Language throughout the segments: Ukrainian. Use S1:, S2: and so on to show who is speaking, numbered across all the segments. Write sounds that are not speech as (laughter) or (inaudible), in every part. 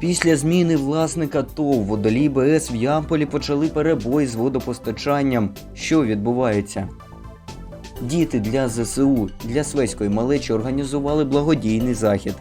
S1: Після зміни власника ТОВ водолій БС в Ямполі почали перебої з водопостачанням. Що відбувається? Діти для ЗСУ для свеської малечі організували благодійний захід.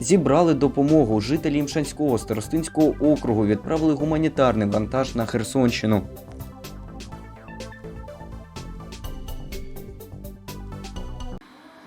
S1: Зібрали допомогу жителі Імшанського старостинського округу, відправили гуманітарний вантаж на Херсонщину.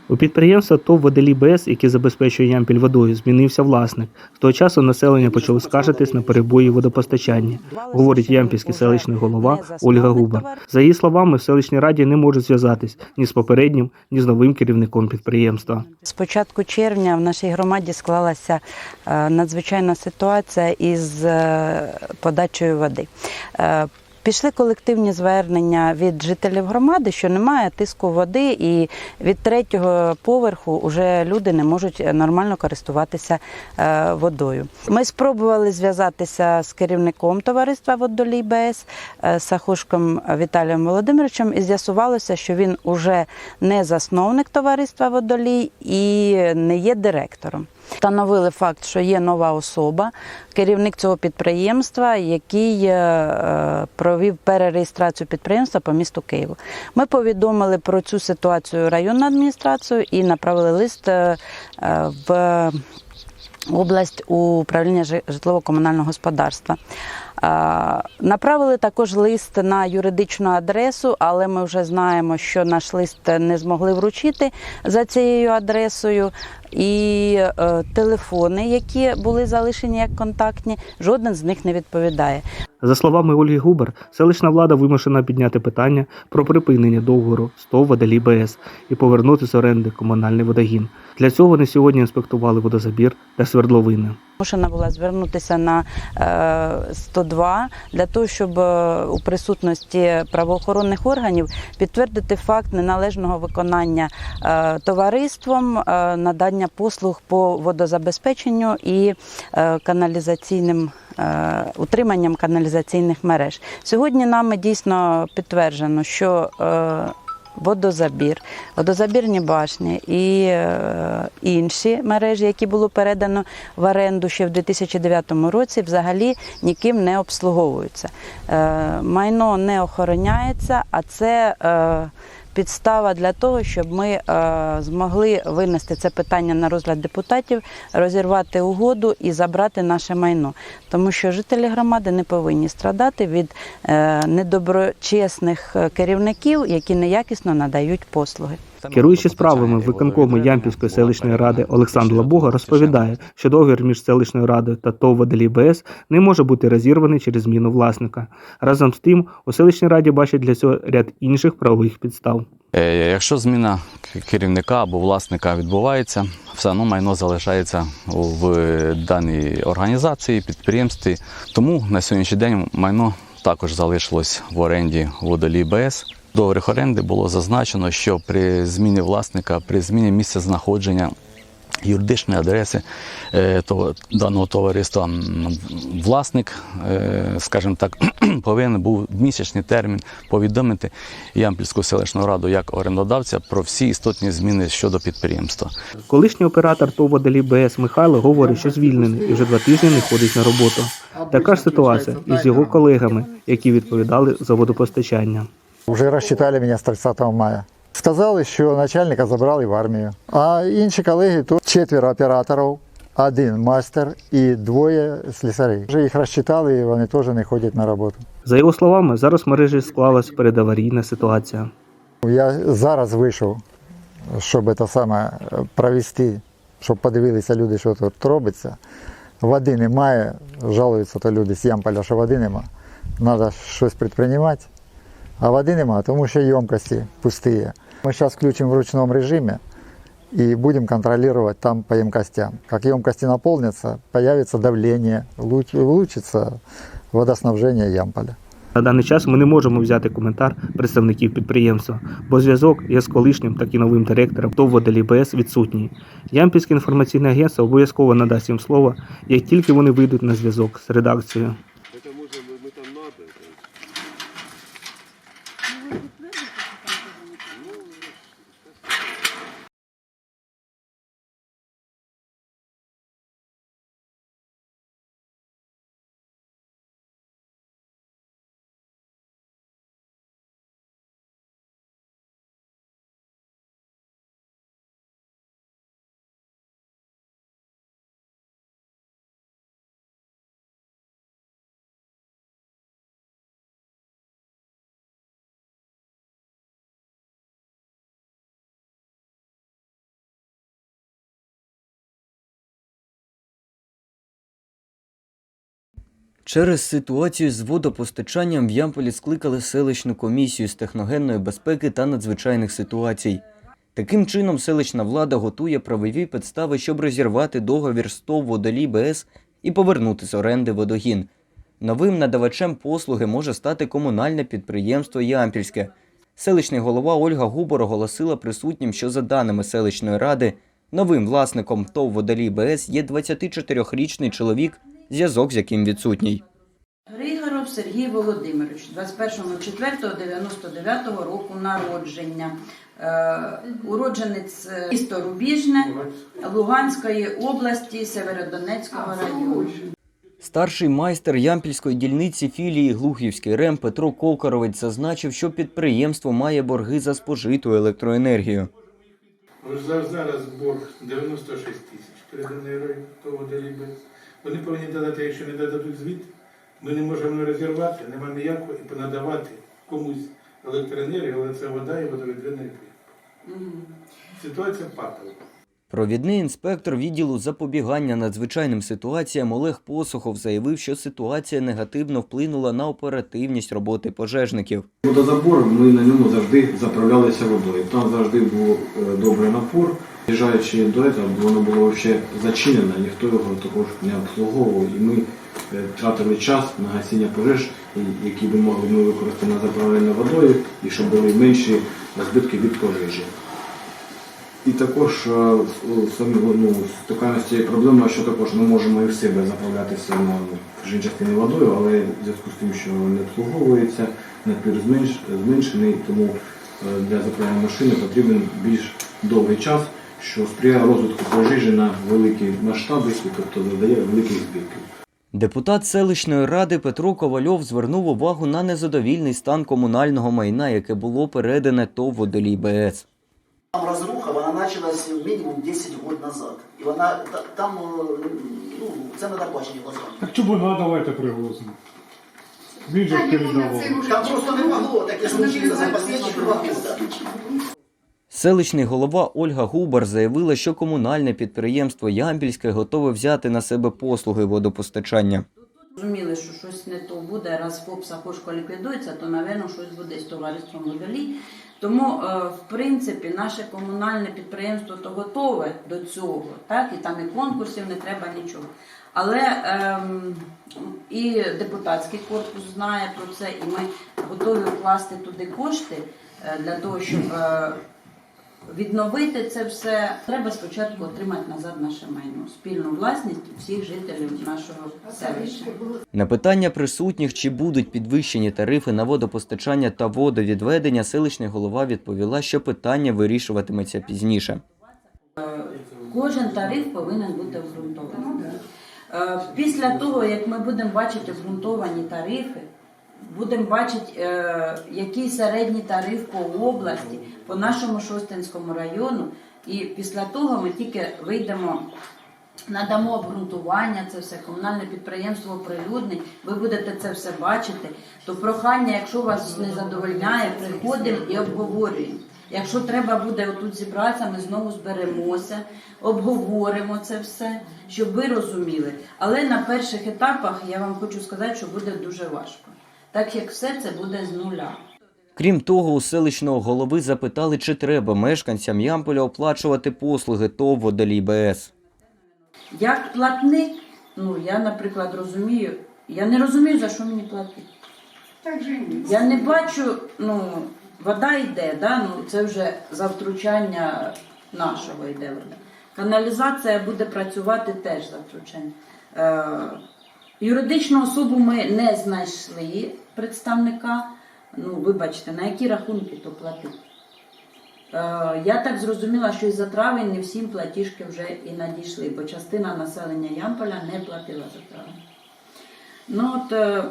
S2: У підприємства ТОВ «Водолій БС», яке забезпечує Ямпіль водою, змінився власник. З того часу населення почало скаржитись на перебої водопостачання, говорить ямпільський селищний голова Ольга Губар. За її словами, в селищній раді не можуть зв'язатись ні з попереднім, ні з новим керівником підприємства.
S3: З початку червня в нашій громаді склалася е, надзвичайна ситуація із е, подачею води. Пішли колективні звернення від жителів громади, що немає тиску води, і від третього поверху вже люди не можуть нормально користуватися е, водою. Ми спробували зв'язатися з керівником товариства Водолій БС е, Сахушком Віталієм Володимировичем, і з'ясувалося, що він уже не засновник товариства Водолій і не є директором. Встановили факт, що є нова особа, керівник цього підприємства, який е, е, провів перереєстрацію підприємства по місту Києву. Ми повідомили про цю ситуацію районну адміністрацію і направили лист е, в область управління житлово-комунального господарства. Направили також лист на юридичну адресу, але ми вже знаємо, що наш лист не змогли вручити за цією адресою. І е, телефони, які були залишені як контактні, жоден з них не відповідає.
S2: За словами Ольги Губар, селищна влада вимушена підняти питання про припинення договору з ТОВ «Водолій БС» і повернути з оренди комунальний водогін. Для цього вони сьогодні інспектували водозабір та свердловини.
S3: Змушена була звернутися на е, 102 для того, щоб е, у присутності правоохоронних органів підтвердити факт неналежного виконання е, товариством е, надання послуг по водозабезпеченню і каналізаційним. Утриманням каналізаційних мереж сьогодні нами дійсно підтверджено, що водозабір, водозабірні башні і е, інші мережі, які було передано в оренду ще в 2009 році, взагалі ніким не обслуговуються. Е, майно не охороняється, а це е, підстава для того, щоб ми е, змогли винести це питання на розгляд депутатів, розірвати угоду і забрати наше майно. Тому що жителі громади не повинні страдати від е, недоброчесних е, керівників, які неякісно надають послуги.
S2: Керуючи справами виконкому Ямпільської селищної ради Олександр Лабога розповідає, що договір між селищною радою та ТОВ «Водолій БС» не може бути розірваний через зміну власника. Разом з тим, у селищній раді бачать для цього ряд інших правових підстав.
S4: Е, Якщо зміна керівника або власника відбувається, все одно майно залишається в даній організації, підприємстві. Тому на сьогоднішній день майно також залишилось в оренді водолій БС. Договорах оренди було зазначено, що при зміні власника, при зміні місця знаходження юридичної адреси е, то, даного товариства власник, е, скажімо так, (clears throat) повинен був в місячний термін повідомити Ямпільську селищну раду як орендодавця про всі істотні зміни щодо підприємства.
S2: Колишній оператор ТОВ «Водолій БС» Михайло говорить, що звільнений і вже два тижні не ходить на роботу. Така ж ситуація із його колегами, які відповідали за водопостачання.
S5: Уже рассчитали меня с 30 мая. Сказали, що начальника забрали в армію. А інші колеги тут четверо операторів, один майстер і двоє слісарів. Вже їх розчитали, і вони теж не ходять на роботу.
S2: За його словами, зараз в мережі склалась передаварійна ситуація.
S5: Я зараз вийшов, щоб це саме е, провести, щоб подивилися люди, що тут робиться. Води немає, жалуються то люди з Ямполя, що води нема. Треба щось підпринимати. А води нема, тому що ємкості пусті. Ми зараз включимо в ручному режимі і будемо контролювати там по емкостям. Як емкості наповняться, появиться давлення, улучшиться водоснабження Ямполя.
S2: На даний час ми не можемо взяти коментар представників підприємства, бо зв'язок як з колишнім, так і новим директором ТОВ «Водолій БС» відсутній. Ямпільське інформаційне агентство обов'язково надасть їм слово, як тільки вони вийдуть на зв'язок з редакцією.
S1: Через ситуацію з водопостачанням в Ямполі скликали селищну комісію з техногенної безпеки та надзвичайних ситуацій. Таким чином, селищна влада готує правові підстави, щоб розірвати договір з ТОВ «Водолій БС» і повернути з оренди водогін. Новим надавачем послуги може стати комунальне підприємство Ямпільське. Селищний голова Ольга Губор оголосила присутнім, що за даними селищної ради, новим власником ТОВ «Водолій БС» є 24-річний чоловік, зв'язок з яким відсутній.
S3: Григоров Сергій Володимирович, 21.04.99 року народження. Е, уродженець е, місто Рубіжне Луганської області Северодонецького району.
S1: Старший майстер Ямпільської дільниці філії Глухівський РЕМ Петро Ковкаровець зазначив, що підприємство має борги за спожиту електроенергію.
S6: Зараз борг 96 тисяч переданий район того делібе. Вони повинні додати, якщо не дадуть звіт, ми не можемо розірвати, нема ніякого і понадавати комусь електроенергію, але це вода і водовідведення підприємство. Ситуація патова.
S1: Провідний інспектор відділу запобігання надзвичайним ситуаціям Олег Посухов заявив, що ситуація негативно вплинула на оперативність роботи пожежників.
S7: Водозабор ми на ньому завжди заправлялися водою. Там завжди був е, добрий напор. Їжджаючи до цього, воно було ще зачинене, ніхто його також не обслуговував. І ми е, тратили час на гасіння пожеж, які би могли ми використати на заправлення водою, і щоб були менші збитки від пожежі. І також е, самі ну, стикаємося з цією проблемою, що також ми можемо і в себе заправлятися на в частині водою, але в зв'язку з тим, що не обслуговується, напір зменш, зменшений, тому е, для заправлення машини потрібен більш довгий час, що сприяє розвитку пожежі на великі масштаби, тобто завдає великих збитків.
S1: Депутат селищної ради Петро Ковальов звернув увагу на незадовільний стан комунального майна, яке було передане ТОВ «Водолій БС».
S8: Там разруха, вона началась мінімум 10 років назад. І вона там, е, ну, це не доплачені глазами.
S9: Так чому ну, давайте приголосимо? Він же передавав.
S8: Там просто не могло таке случитися за останні два роки.
S1: Селищний голова Ольга Губар заявила, що комунальне підприємство Ямпільське готове взяти на себе послуги водопостачання.
S3: Розуміли, що щось не то буде, раз ФОП Сахошко ліквідується, то, напевно, щось буде з товариством Водолій. Тому, е, в принципі, наше комунальне підприємство то готове до цього, так, і там і конкурсів не треба нічого. Але ем, і депутатський корпус знає про це, і ми готові вкласти туди кошти е, для того, щоб е, відновити це все. Треба спочатку отримати назад наше майно, спільну власність всіх жителів нашого селища.
S1: На питання присутніх, чи будуть підвищені тарифи на водопостачання та водовідведення, селищний голова відповіла, що питання вирішуватиметься пізніше.
S3: Кожен тариф повинен бути обґрунтований. Е, Після того, як ми будемо бачити обґрунтовані тарифи, будемо бачити, е, який середній тариф по області, по нашому Шостинському району, і після того ми тільки вийдемо. Надамо обґрунтування, це все комунальне підприємство оприлюднить, ви будете це все бачити. То прохання, якщо вас не задовольняє, приходимо і обговорюємо. Якщо треба буде отут зібратися, ми знову зберемося, обговоримо це все, щоб ви розуміли. Але на перших етапах я вам хочу сказати, що буде дуже важко, так як все це буде з нуля.
S1: Крім того, у селищного голови запитали, чи треба мешканцям Ямполя оплачувати послуги ТОВ «Водолій БС».
S3: Як платник, ну я, наприклад, розумію, я не розумію, за що мені платити. Я не бачу, ну, вода йде, да? ну, це вже за втручання нашого йде вода. Каналізація буде працювати теж за втручання. Юридичну особу ми не знайшли представника. Ну, вибачте, на які рахунки то платити. Е, Я так зрозуміла, що і за травень не всім платіжки вже і надійшли, бо частина населення Ямполя не платила за травень. Ну от е,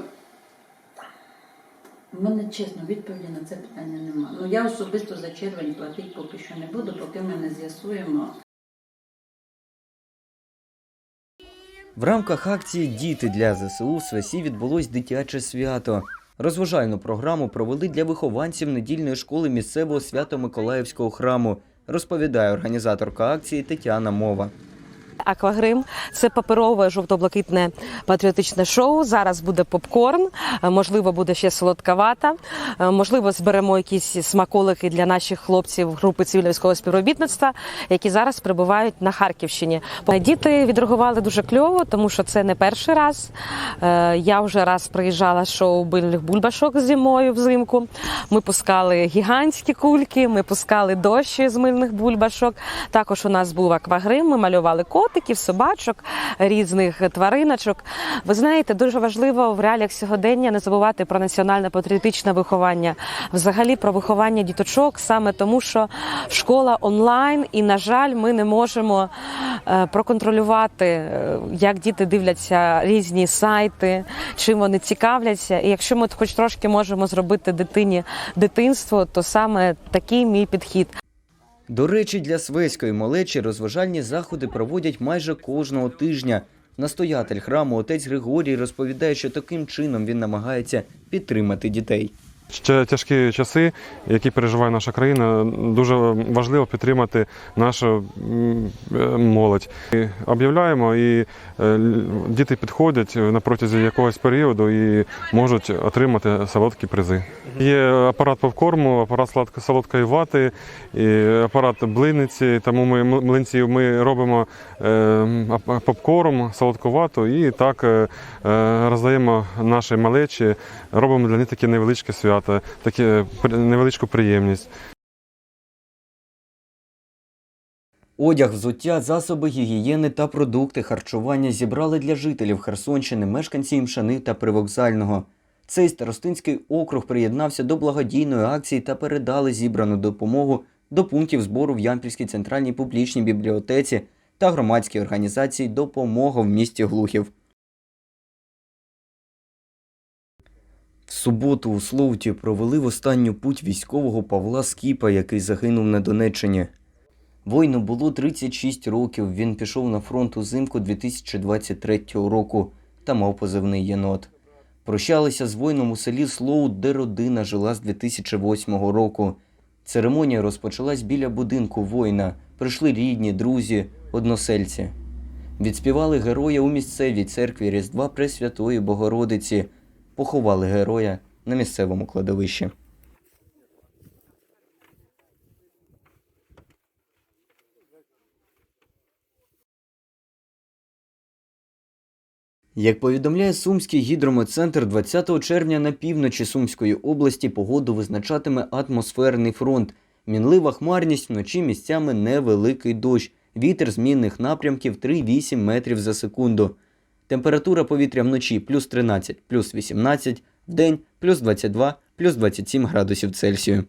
S3: в мене чесно відповіді на це питання немає. Ну я особисто за червень платити поки що не буду, поки ми не з'ясуємо.
S1: В рамках акції Діти для ЗСУ в Свесі відбулось дитяче свято. Розважальну програму провели для вихованців недільної школи місцевого свято-миколаївського храму, розповідає організаторка акції Тетяна Мова.
S10: Аквагрим це паперове жовто-блакитне патріотичне шоу. Зараз буде попкорн, е, можливо, буде ще солодка вата. е, Можливо, зберемо якісь смаколики для наших хлопців групи цивільно-військового співробітництва, які зараз перебувають на Харківщині. Діти відреагували дуже кльово, тому що це не перший раз. Е, Я вже раз приїжджала шоу бильних бульбашок зимою взимку. Ми пускали гігантські кульки, ми пускали дощі з мильних бульбашок. Також у нас був аквагрим. Ми малювали котиків, собачок, різних твариночок. Ви знаєте, дуже важливо в реаліях сьогодення не забувати про національне патріотичне виховання, взагалі про виховання діточок, саме тому, що школа онлайн, і на жаль, ми не можемо е, проконтролювати, е, як діти дивляться різні сайти, чим вони цікавляться. І якщо ми хоч трошки можемо зробити дитині дитинство, то саме такий мій підхід.
S1: До речі, для свеської малечі розважальні заходи проводять майже кожного тижня. Настоятель храму отець Григорій розповідає, що таким чином він намагається підтримати дітей.
S11: Ще тяжкі часи, які переживає наша країна, дуже важливо підтримати нашу е, молодь. І Об'являємо, і е, діти підходять на протязі якогось періоду і можуть отримати солодкі призи. Є апарат попкорму, апарат солодкої вати, і апарат блиниці. Тому ми млинці ми робимо е, попкорм, солодку вату і так е, е, роздаємо нашій малечі, робимо для них такі невеличкі свята, такі при- невеличку приємність.
S1: Одяг, взуття, засоби гігієни та продукти харчування зібрали для жителів Херсонщини, мешканці Імшани та Привокзального. Цей старостинський округ приєднався до благодійної акції та передали зібрану допомогу до пунктів збору в Ямпільській центральній публічній бібліотеці та громадській організації Допомога в місті Глухів. Суботу у Слоуті провели в останню путь військового Павла Скіпа, який загинув на Донеччині. Воїну було 36 років. Він пішов на фронт узимку 2023 року та мав позивний єнот. Прощалися з воїном у селі Слоут, де родина жила з 2008 року. Церемонія розпочалась біля будинку воїна. Прийшли рідні, друзі, односельці. Відспівали героя у місцевій церкві Різдва Пресвятої Богородиці. Поховали героя на місцевому кладовищі. Як повідомляє Сумський гідрометцентр, 20 червня на півночі Сумської області погоду визначатиме атмосферний фронт. Мінлива хмарність вночі місцями невеликий дощ. Вітер змінних напрямків 3-8 метрів за секунду. Температура повітря вночі плюс 13, плюс 18, вдень плюс 22, плюс 27 градусів Цельсію.